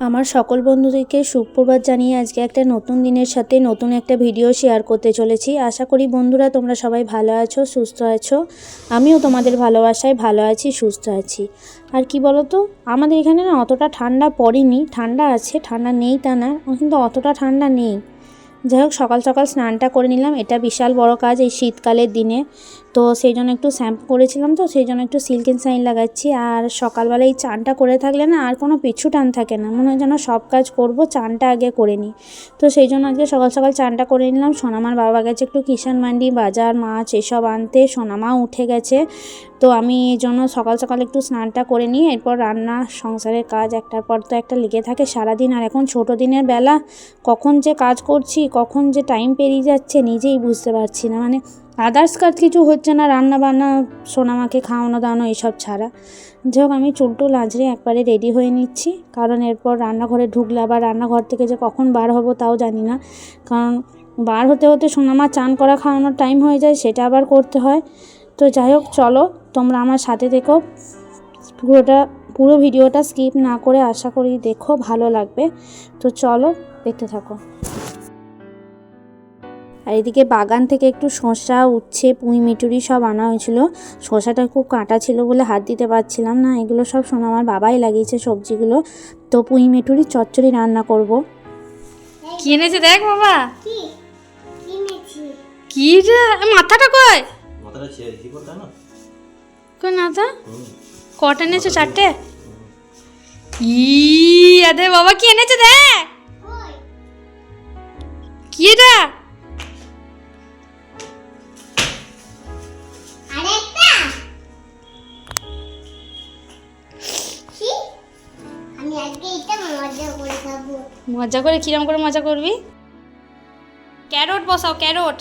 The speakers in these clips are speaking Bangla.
আমার সকল বন্ধুদেরকে সুপ্রভাত জানিয়ে আজকে একটা নতুন দিনের সাথে নতুন একটা ভিডিও শেয়ার করতে চলেছি। আশা করি বন্ধুরা তোমরা সবাই ভালো আছো, সুস্থ আছো। আমিও তোমাদের ভালোবাসায় ভালো আছি, সুস্থ আছি। আর কি বলো তো আমাদের এখানে না অতটা ঠান্ডা পড়েনি। ঠান্ডা আছে, ঠান্ডা নেই তা না, কিন্তু অতটা ঠান্ডা নেই। যাই হোক, সকাল সকাল স্নানটা করে নিলাম। এটা বিশাল বড় কাজ এই শীতকালের দিনে। তো সেই জন্য একটু শ্যাম্পু করেছিলাম তো, সেই জন্য একটু সিল্কেন সাইন লাগাচ্ছি। আর সকালবেলা এই চানটা করে থাকলে না আর কোনো পিছু টান থাকে না, মনে হয় যেন সব কাজ করব, চানটা আগে করে নিই। তো সেই জন্য আজকে সকাল সকাল চানটা করে নিলাম। সোনামার বাবা গেছে একটু কিষান মান্ডি, বাজার, মাছ এসব আনতে সোনামাও উঠে গেছে। তো আমি এই জন্য সকাল সকাল একটু স্নানটা করে নিই, এরপর রান্না, সংসারের কাজ, একটার পর তো একটা লেগে থাকে সারাদিন। আর এখন ছোটো দিনের বেলা, কখন যে কাজ করছি, কখন যে টাইম পেরিয়ে যাচ্ছে, নিজেই বুঝতে পারছি না। মানে আদার্স কাজ কিছু হচ্ছে না, রান্না বান্না, সোনামাকে খাওয়ানো দাওয়ানো, এসব ছাড়া। যাই হোক, আমি চুলটু লাজরে একবারে রেডি হয়ে নিচ্ছি। কারণ এরপর রান্নাঘরে ঢুকলে আবার রান্নাঘর থেকে যে কখন বার হব তাও জানি না। কারণ বার হতে হতে সোনামা চান করা খাওয়ানোর টাইম হয়ে যায়, সেটা আবার করতে হয়। তো যাই হোক, চলো, তোমরা আমার সাথে দেখো পুরোটা, পুরো ভিডিওটা স্কিপ না করে আশা করি দেখো, ভালো লাগবে। তো চলো, দেখতে থাকো। আর এদিকে বাগান থেকে একটু শসা উচ্ছে পুঁই মিটুরি সব আনা হয়েছিল। শসাটা খুব কাঁটা ছিল বলে হাত দিতে পারছিলাম না। এগুলো সব শোনো আমার বাবাই লাগিয়েছে সবজিগুলো। তো পুঁই মিটুরি চচ্চড়ি রান্না করব। কি এনেছে দেখ বাবা। কি? কিনেছি কি রে মাথাটা কয় মাথাটা ছেড়ে কি করতে না? মাথা? কটা এনেছে চারটে? ই আদে বাবা কি এনেছে দেখ? কই? কি এটা? মজা করে কিরম করে মজা করবি? ক্যারট বসাও ক্যারট।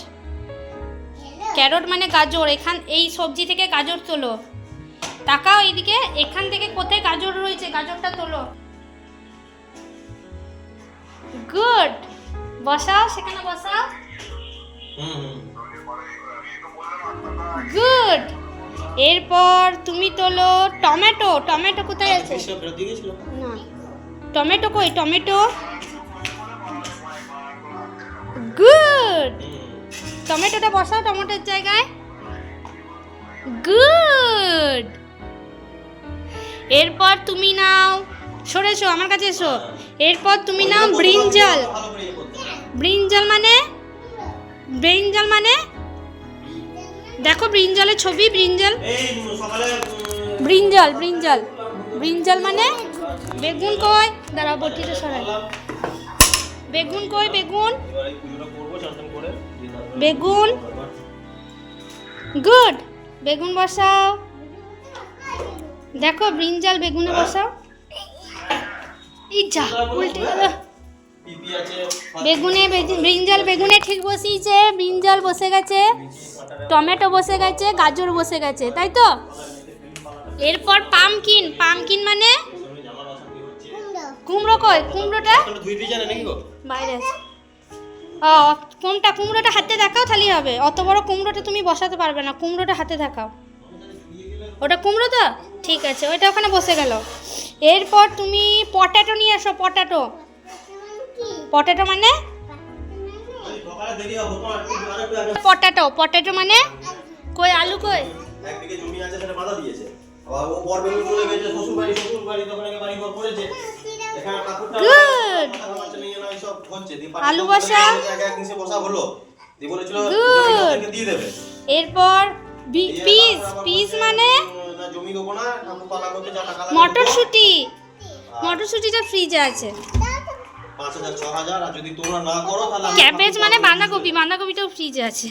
ক্যারট মানে গাজর এখান এই সবজি থেকে গাজর তোলো। তাকাও এইদিকে এখান থেকে কোথায় গাজর রয়েছে গাজরটা তোলো। গুড। বসাও সেখানে বসাও। গুড। এরপর তুমি তোলো টমেটো। টমেটো কোথায় আছে? গেছিল? না। টমেটো কই? টমেটো? গুড টমেটোটা বসাও টমেটোর জায়গায়। গুড এরপর তুমি নাও সরেছো আমার কাছে এসো। এরপর তুমি নাও ব্রিঞ্জাল। ব্রিঞ্জাল মানে? ব্রিঞ্জাল মানে? দেখো ব্রিঞ্জালের ছবি ব্রিঞ্জাল ব্রিঞ্জাল ব্রিঞ্জাল ব্রিঞ্জাল মানে? বেগুন কই? দাঁড়াও, বটিটা সরাই। বেগুন কই? বেগুন। বেগুন। গুড। বেগুন বসাও। দেখো ব্রিঞ্জাল বেগুনে বসাও। এই যা উল্টে গেল বেগুনে ব্রিঞ্জাল বেগুনে ঠিক বসিয়েছে। ব্রিঞ্জাল বসে গেছে। টমেটো বসে গেছে। গাজর বসে গেছে তাই তো? এরপর পামকিন। পামকিন মানে? কুমড়ো। কই? কুমড়োটা? বাইরে আছে। কোনটা কুমড়োটা হাতে দেখাও তাহলেই হবে। অত বড় কুমড়োটা তুমি বসাতে পারবে না কুমড়োটা হাতে দেখাও। ওটা কুমড়ো তো? ঠিক আছে ওইটা ওখানে বসে গেল। এরপর তুমি পটাটো নিয়ে আসো পটাটো। পটাটো মানে? পটাটো পটাটো মানে? কই আলু কই? একদিকে জমি আছে সেটা বাধা দিয়েছে। আবার ও পর চলে গেছে শ্বশুর বাড়ি শ্বশুর বাড়ি তখন বাড়ি ঘর করেছে। এখানে ঠাকুরটা Good. মাথা ঘামাচ্ছে নিয়ে না সব হচ্ছে আলু বসা। এক এক নিচে বসা হলো। বলেছিল দিয়ে দেবে। এরপর পিস পিস মানে? জমি দেবো না ঠাকুর পালা করতে যা টাকা লাগে মটরশুঁটি। মটরশুঁটিটা ফ্রিজে আছে। পাঁচ হাজার ছ হাজার আর যদি তোমরা না করো তাহলে ক্যাবেজ মানে বাঁধাকপি বাঁধাকপিটাও ফ্রিজে আছে।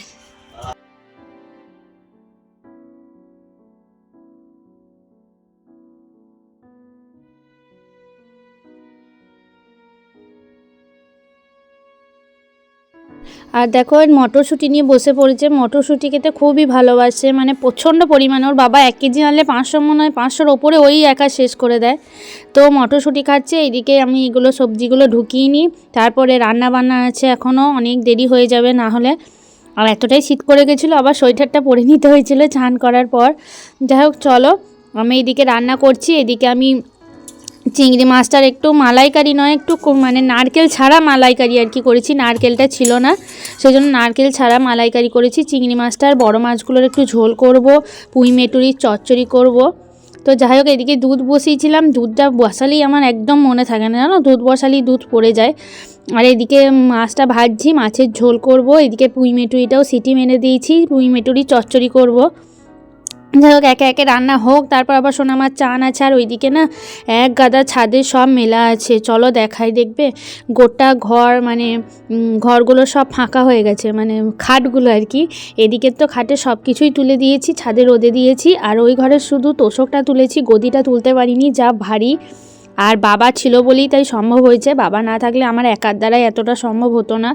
আর দেখো মটরশুঁটি নিয়ে বসে পড়েছে। মটরশুঁটি খেতে খুবই ভালোবাসে। মানে প্রচণ্ড পরিমাণে। ওর বাবা এক কেজি আনলে পাঁচশো মনে হয়, পাঁচশোর ওপরে ওই একা শেষ করে দেয়। তো মটরশুঁটি খাচ্ছে। এইদিকে আমি এগুলো সবজিগুলো ঢুকিয়ে নিই। তারপরে রান্না বান্না আছে এখনও। অনেক দেরি হয়ে যাবে না হলে। আর এতটাই শীত করে গেছিল, আবার সোয়েটারটা পরে নিতে হয়েছিল চান করার পর। যাই হোক, চলো। আমি এদিকে রান্না করছি। এদিকে আমি চিংড়ি মাছটার একটু মালাইকারি নয়, একটু মানে নারকেল ছাড়া মালাইকারি আর কি করেছি, নারকেলটা ছিল না। সেই জন্য নারকেল ছাড়া মালাইকারি করেছি। চিংড়ি মাছটার বড়ো মাছগুলোর একটু ঝোল করব, পুঁই মেটুরির চচ্চড়ি করব। তো যাই হোক, এদিকে দুধ বসিয়েছিলাম। দুধটা বসালেই আমার একদম মনে থাকে না, জানো? দুধ বসালেই দুধ পড়ে যায়। আর এদিকে মাছটা ভাজছি, মাছের ঝোল করব। এদিকে পুঁই মেটুরিটাও সিটি মেরে দিয়েছি। পুঁই মেটুরি চচ্চড়ি করব। যাই হোক, একে একে রান্না হোক, তারপর আবার শোনো আমার চান আছে আর ওইদিকে না এক গাদা ছাদে সব মেলা আছে। চলো দেখাই, দেখবে? গোটা ঘর মানে ঘরগুলো সব ফাঁকা হয়ে গেছে মানে খাটগুলো আর কি। এদিকের তো খাটে সব কিছুই তুলে দিয়েছি, ছাদে রোদে দিয়েছি, আর ওই ঘরে শুধু তোষকটা তুলেছি, গদিটা তুলতে পারিনি, যা ভারী আর বাবা ছিল বলেই তাই সম্ভব হয়েছে। বাবা না থাকলে আমার একার দ্বারাই এতটা সম্ভব হতো না।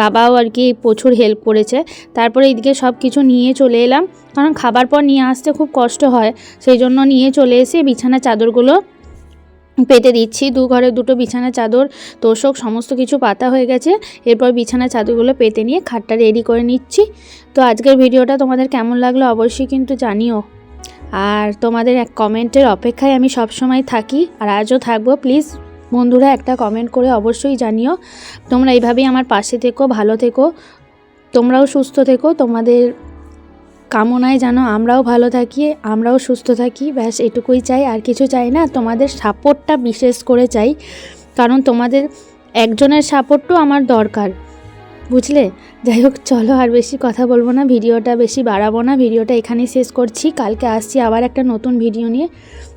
বাবাও আর কি প্রচুর হেল্প করেছে। তারপরে এদিকে সব কিছু নিয়ে চলে এলাম। কারণ খাবার পর নিয়ে আসতে খুব কষ্ট হয়। সেই জন্য নিয়ে চলে এসে বিছানা চাদরগুলো পেতে দিচ্ছি। দু ঘরে দুটো বিছানা চাদর, তোষক, সমস্ত কিছু পাতা হয়ে গেছে। এরপর বিছানা চাদরগুলো পেতে নিয়ে খাটটা রেডি করে নিচ্ছি। তো আজকের ভিডিওটা তোমাদের কেমন লাগল অবশ্যই কিন্তু জানিও। আর তোমাদের এক কমেন্টের অপেক্ষায় আমি সব সময় থাকি আর আজও থাকব। প্লিজ বন্ধুরা, একটা কমেন্ট করে অবশ্যই জানিও। তোমরা এইভাবেই আমার পাশে থেকো, ভালো থেকো। তোমরাও সুস্থ থেকো। তোমাদের কামনায় যেন আমরাও ভালো থাকি, আমরাও সুস্থ থাকি। ব্যাস, এটুকুই চাই। আর কিছু চাই না, তোমাদের সাপোর্টটা বিশেষ করে চাই। কারণ তোমাদের একজনের সাপোর্টও আমার দরকার। বুঝলে? যাই হোক, চলো আর বেশি কথা বলব না, ভিডিওটা বেশি বাড়াবো না, ভিডিওটা এখানেই শেষ করছি, কালকে আসছি আবার একটা নতুন ভিডিও নিয়ে।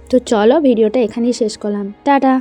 তো চলো, ভিডিওটা এখানেই শেষ করলাম। টাটা!